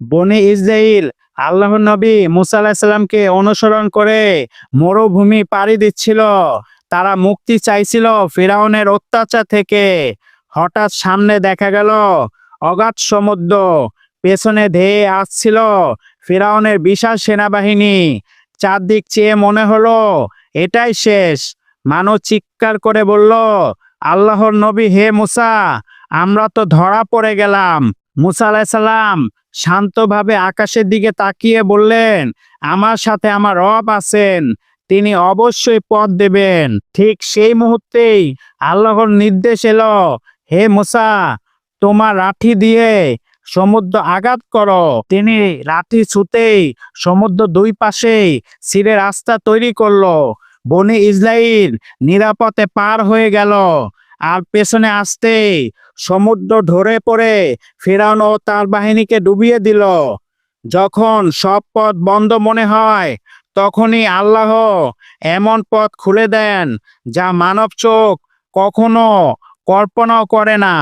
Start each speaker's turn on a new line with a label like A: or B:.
A: বনি ইসরাইল আল্লাহ নবী মুসা অনুসরণ করে মরুভূমি পাড়ি দিচ্ছিল। তারা মুক্তি চাইছিল ফিরাউনের অত্যাচার থেকে। হঠাৎ সামনে দেখা গেল, অগাধ সমুদ্র পেছনে ধেয়ে আসছিল ফিরাউনের বিশাল সেনাবাহিনী। চারদিক চেয়ে মনে হলো, এটাই শেষ। মানুষ চিৎকার করে বলল, আল্লাহর নবী, হে মুসা, আমরা তো ধরা পড়ে গেলাম। মুসা আলাহিসাল্লাম শান্তভাবে আকাশের দিকে তাকিয়ে বললেন, আমার সাথে আমার রব আছেন, তিনি অবশ্যই পথ দেবেন। ঠিক সেই মুহূর্তেই আল্লাহর নির্দেশ এলো, হে মুসা, তোমার রাঠি দিয়ে সমুদ্র আঘাত করো। তিনি রাঠি ছুতেই সমুদ্র দুই পাশেই ছিঁড়ে রাস্তা তৈরি করল। বনি ইসরাইল নিরাপদে পার হয়ে গেল। আর পেছনে আসতে সমুদ্র ধরে পড়ে ফেরাউন ও তার বাহিনীকে ডুবিয়ে দিল। যখন সব পথ বন্ধ মনে হয়, তখনই আল্লাহ এমন পথ খুলে দেন যা মানব চোখ কখনো কল্পনাও করে না।